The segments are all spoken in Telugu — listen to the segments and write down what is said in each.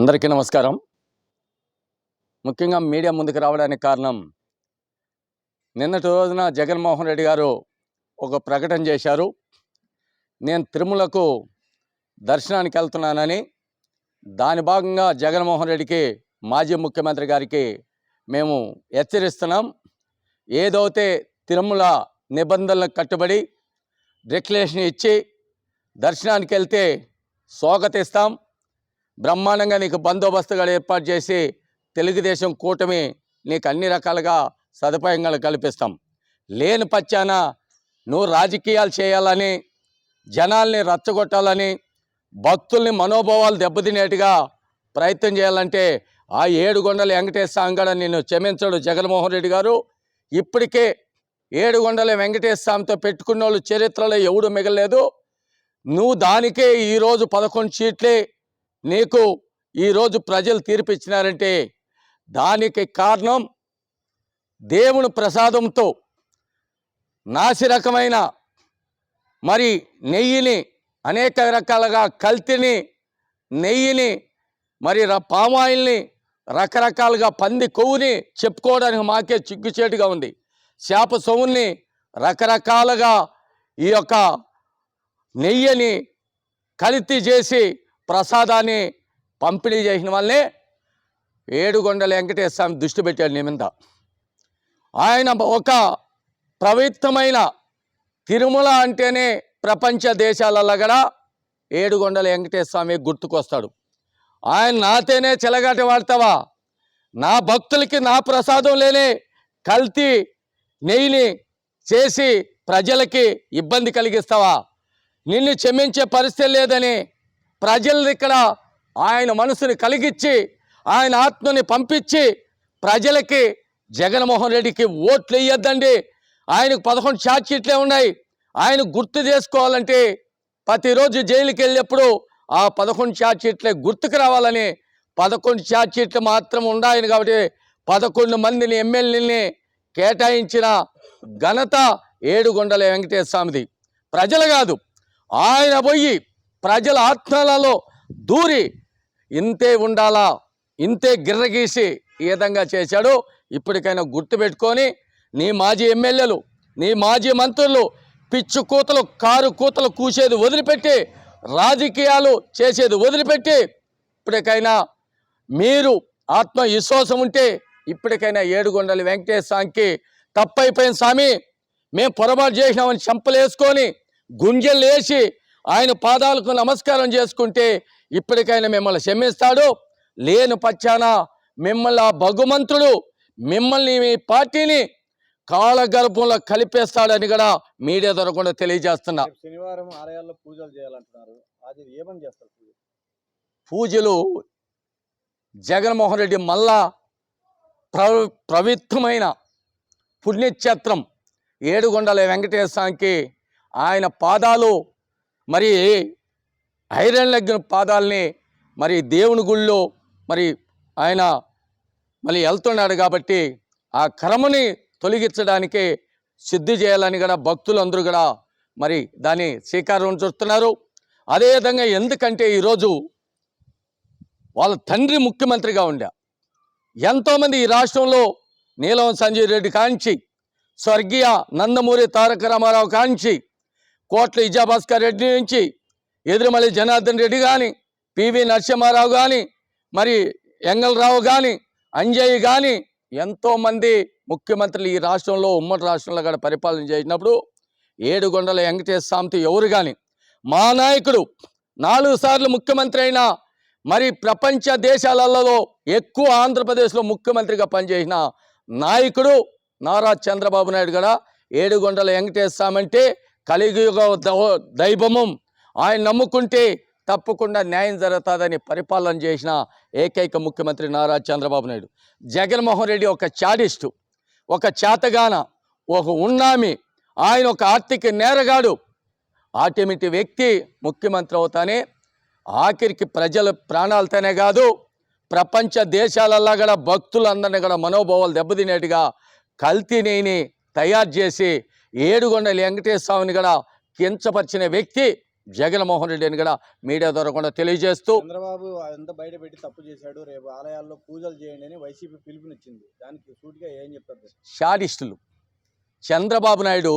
అందరికీ నమస్కారం. ముఖ్యంగా మీడియా ముందుకు రావడానికి కారణం నిన్నటి రోజున జగన్మోహన్ రెడ్డి గారు ఒక ప్రకటన చేశారు. నేను తిరుమలకు దర్శనానికి వెళ్తున్నానని దాని భాగంగా జగన్మోహన్ రెడ్డికి మాజీ ముఖ్యమంత్రి గారికి మేము హెచ్చరిస్తున్నాం. ఏదైతే తిరుమల నిబంధనలకు కట్టుబడి డిక్లరేషన్ ఇచ్చి దర్శనానికి వెళ్తే స్వాగతిస్తాం. బ్రహ్మాండంగా నీకు బందోబస్తుగా ఏర్పాటు చేసి తెలుగుదేశం కూటమి నీకు అన్ని రకాలుగా సదుపాయంగా కల్పిస్తాం. లేని పచ్చాన నువ్వు రాజకీయాలు చేయాలని జనాల్ని రచ్చగొట్టాలని భక్తుల్ని మనోభావాలు దెబ్బతినేట్టుగా ప్రయత్నం చేయాలంటే ఆ ఏడుగొండల వెంకటేశ్వర అంగడ నిన్ను క్షమించడు జగన్మోహన్ రెడ్డి గారు. ఇప్పటికే ఏడుగొండల వెంకటేశ్వర స్వామితో పెట్టుకున్న వాళ్ళు చరిత్రలో ఎవడు మిగలేదు నువ్వు దానికే ఈరోజు పదకొండు సీట్లే నీకు ఈరోజు ప్రజలు తీర్పిచ్చినారంటే దానికి కారణం దేవుని ప్రసాదంతో నాసి రకమైన మరి నెయ్యిని అనేక రకాలుగా కల్తీని నెయ్యిని మరి పామాయిల్ని రకరకాలుగా పంది కొవ్వుని చెప్పుకోవడానికి మాకే చిగ్గుచేటుగా ఉంది. చేప సొమ్ముని రకరకాలుగా ఈ యొక్క నెయ్యిని కల్తీ చేసి ప్రసాదాన్ని పంపిణీ చేసిన వాళ్ళని ఏడుగొండల వెంకటేశ్వర స్వామి దృష్టి పెట్టాడు నీ మీద. ఆయన ఒక పవిత్రమైన తిరుమల అంటేనే ప్రపంచ దేశాలలో కూడా ఏడుగొండల వెంకటేశ్వర స్వామి గుర్తుకొస్తాడు. ఆయన నాతేనే చెలగాటి వాడతావా? నా భక్తులకి నా ప్రసాదం లేనే కల్తీ నెయ్యిని చేసి ప్రజలకి ఇబ్బంది కలిగిస్తావా? నిన్ను క్షమించే పరిస్థితి లేదని ప్రజలు ఇక్కడ ఆయన మనసుని కలిగించి ఆయన ఆత్మని పంపించి ప్రజలకి జగన్మోహన్ రెడ్డికి ఓట్లు వేయొద్దండి ఆయనకు పదకొండు చార్జ్షీట్లే ఉన్నాయి. ఆయన గుర్తు చేసుకోవాలంటే ప్రతిరోజు జైలుకి వెళ్ళినప్పుడు ఆ పదకొండు చార్జ్షీట్లే గుర్తుకు రావాలని పదకొండు చార్జ్షీట్లు మాత్రం ఉన్నాయని కాబట్టి పదకొండు మందిని ఎమ్మెల్యేని కేటాయించిన ఘనత ఏడుగొండల వెంకటేశ్వర స్వామిది. ప్రజలు కాదు ఆయన పోయి ప్రజల ఆత్మలలో దూరి ఇంతే ఉండాలా ఇంతే గిర్రగీసి ఈ విధంగా చేశాడు. ఇప్పటికైనా గుర్తుపెట్టుకొని నీ మాజీ ఎమ్మెల్యేలు నీ మాజీ మంత్రులు పిచ్చు కూతలు కారు కూతలు కూసేది వదిలిపెట్టి రాజకీయాలు చేసేది వదిలిపెట్టి ఇప్పటికైనా మీరు ఆత్మ విశ్వాసం ఉంటే ఇప్పటికైనా ఏడుగొండల వెంకటేశ్వర స్వామికి తప్పైపోయిన స్వామి. మేము పొరపాటు చేసినామని చెంపలేసుకొని గుంజలు వేసి ఆయన పాదాలకు నమస్కారం చేసుకుంటే ఇప్పటికైనా మిమ్మల్ని క్షమిస్తాడు. లేని పచ్చాన మిమ్మల్ని ఆ భగవంతుడు మిమ్మల్ని మీ పార్టీని కాలగర్భంలో కలిపేస్తాడని కూడా మీడియా ద్వారా కూడా తెలియజేస్తున్నా. శనివారం ఆలయాల్లో పూజలు చేయాలంటున్నారు. అది ఏమని చేస్తారు పూజ? పూజలు జగన్మోహన్ రెడ్డి మళ్ళా ప్ర పవిత్రమైన పుణ్యక్షేత్రం ఏడుగొండల వెంకటేశ్వర స్వామికి ఆయన పాదాలు మరి ఐరన్ లగ్న పాదాలని మరి దేవుని గుళ్ళో మరి ఆయన మళ్ళీ వెళ్తున్నాడు కాబట్టి ఆ క్రమని తొలగించడానికి సిద్ధి చేయాలని కూడా భక్తులు అందరూ కూడా మరి దాన్ని శ్రీకారం చూస్తున్నారు. అదేవిధంగా ఎందుకంటే ఈరోజు వాళ్ళ తండ్రి ముఖ్యమంత్రిగా ఉండా. ఎంతోమంది ఈ రాష్ట్రంలో నీలం సంజయ్ రెడ్డి కాంచి స్వర్గీయ నందమూరి తారక రామారావు కాంచి కోట్ల విజయభాస్కర్ రెడ్డి నుంచి ఎదురుమల్లి జనార్దన్ రెడ్డి కానీ పివి నరసింహారావు కానీ మరి ఎంగళరావు కానీ అంజయ్ కానీ ఎంతోమంది ముఖ్యమంత్రులు ఈ రాష్ట్రంలో ఉమ్మడి రాష్ట్రంలో కూడా పరిపాలన చేసినప్పుడు ఏడుగొండల వెంకటేశ్వర స్వామితో ఎవరు కానీ మా నాయకుడు నాలుగు సార్లు ముఖ్యమంత్రి అయిన మరి ప్రపంచ దేశాలలో ఎక్కువ ఆంధ్రప్రదేశ్లో ముఖ్యమంత్రిగా పనిచేసిన నాయకుడు నారా చంద్రబాబు నాయుడు కూడా ఏడుగొండల వెంకటేశ్వర స్వామి అంటే కలియుగ దవ- దైవమం ఆయన నమ్ముకుంటే తప్పకుండా న్యాయం జరుగుతుందని పరిపాలన చేసిన ఏకైక ముఖ్యమంత్రి నారా చంద్రబాబు నాయుడు. జగన్మోహన్ రెడ్డి ఒక చాడిస్టు ఒక చేతగాన ఒక ఉన్నామి ఆయన ఒక ఆర్థిక నేరగాడు. ఆటమిటి వ్యక్తి ముఖ్యమంత్రి అవుతానే ఆఖరికి ప్రజల ప్రాణాలతోనే కాదు ప్రపంచ దేశాలల్లా కూడా భక్తులందరినీ కూడా మనోభావాలు దెబ్బతినేట్టుగా కల్తీ తయారు చేసి ఏడుగొండల వెంకటేశ్వర స్వామిని కూడా కించపరిచిన వ్యక్తి జగన్మోహన్ రెడ్డి అని కూడా మీడియా ద్వారా కూడా తెలియజేస్తూ చంద్రబాబు అంతా బయట పెట్టి తప్పు చేశాడు రేపు ఆలయాల్లో పూజలు చేయండి అని వైసీపీ పిలుపునిచ్చింది. దానికి సూటిగా ఏం చెప్తారు షాడిస్టులు చంద్రబాబు నాయుడు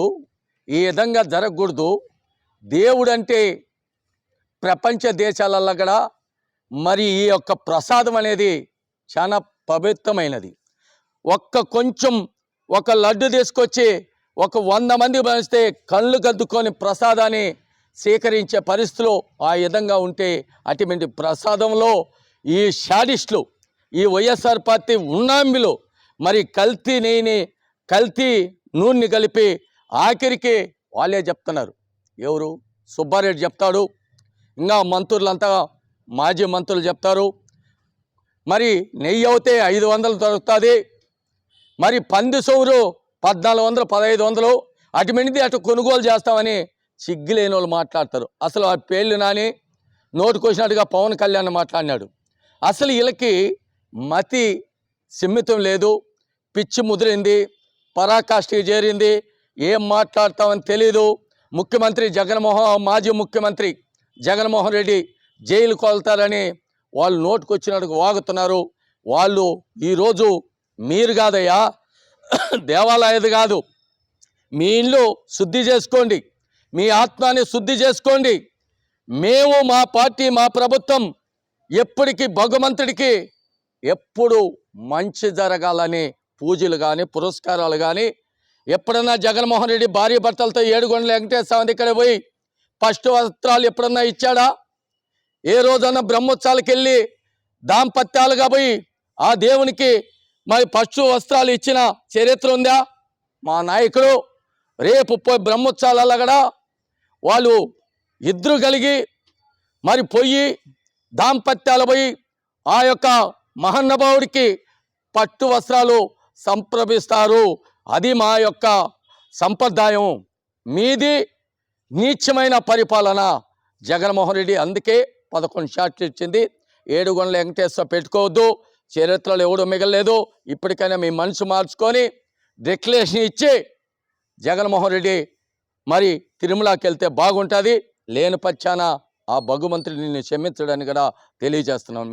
ఈ విధంగా జరగకూడదు. దేవుడంటే ప్రపంచ దేశాలలో కూడా మరి ఈ యొక్క ప్రసాదం అనేది చాలా పవిత్రమైనది. ఒక్క కొంచెం ఒక లడ్డు తీసుకొచ్చి ఒక వంద మంది పంచితే కళ్ళు గద్దుకొని ప్రసాదాన్ని సేకరించే పరిస్థితిలో ఆ విధంగా ఉంటే అటువంటి ప్రసాదంలో ఈ షాడిస్టులు ఈ వైఎస్ఆర్ పార్టీ ఉన్నాంబిలో మరి కల్తీ నెయ్యిని కల్తీ నూనె కలిపి ఆఖరికి వాళ్ళే చెప్తున్నారు. ఎవరు? సుబ్బారెడ్డి చెప్తాడు. ఇంకా మంత్రులంతా మాజీ మంత్రులు చెప్తారు. మరి నెయ్యి అవుతే ఐదు వందలు దొరుకుతుంది. మరి పంది సౌరు పద్నాలుగు వందలు పదహైదు వందలు అటుమింది అటు కొనుగోలు చేస్తామని సిగ్గులేని వాళ్ళు మాట్లాడతారు. అసలు ఆ పేర్లు నాని నోటుకొచ్చినట్టుగా పవన్ కళ్యాణ్ మాట్లాడినాడు. అసలు వీళ్ళకి మతి సిమ్మితం లేదు పిచ్చి ముదిరింది పరాకాష్ఠకి చేరింది ఏం మాట్లాడతామని తెలీదు. ముఖ్యమంత్రి జగన్మోహన్ మాజీ ముఖ్యమంత్రి జగన్మోహన్ రెడ్డి జైలు కొలుతారని వాళ్ళు నోటుకొచ్చినట్టుగా వాగుతున్నారు. వాళ్ళు ఈరోజు మీరు కాదయ్యా దేవాలయది కాదు. మీ ఇల్లు శుద్ధి చేసుకోండి. మీ ఆత్మాన్ని శుద్ధి చేసుకోండి. మేము మా పార్టీ మా ప్రభుత్వం ఎప్పటికీ భగవంతుడికి ఎప్పుడు మంచి జరగాలని పూజలు కానీ పురస్కారాలు కానీ ఎప్పుడన్నా జగన్మోహన్ రెడ్డి భార్య భర్తలతో ఏడుగొండల వెంకటేశ్వర ఇక్కడ పోయి ఫస్ట్ వస్త్రాలు ఎప్పుడన్నా ఇచ్చాడా? ఏ రోజన్నా బ్రహ్మోత్సవాలకు వెళ్ళి దాంపత్యాలుగా పోయి ఆ దేవునికి మరి పశు వస్త్రాలు ఇచ్చిన చరిత్ర ఉందా? మా నాయకుడు రేపు పోయి బ్రహ్మోత్సవాలలో కూడా వాళ్ళు ఇద్దరు కలిగి మరి పొయ్యి దాంపత్యాలు పోయి ఆ యొక్క మహానుభావుడికి పట్టు వస్త్రాలు సంప్రభిస్తారు అది మా యొక్క సంప్రదాయం. మీది నీచమైన పరిపాలన. జగన్మోహన్ రెడ్డి అందుకే పదకొండు షాట్లు ఇచ్చింది. ఏడుగొండల వెంకటేశ్వర పెట్టుకోవద్దు. చరిత్రలో ఎవడు మిగలలేదు. ఇప్పటికైనా మీ మనసు మార్చుకొని డిక్లరేషన్ ఇచ్చి జగన్మోహన్ రెడ్డి మరి తిరుమలకి వెళ్తే బాగుంటుంది. లేని పచ్చాన ఆ భగవంతుడిని క్షమించడానికి కూడా తెలియజేస్తున్నాను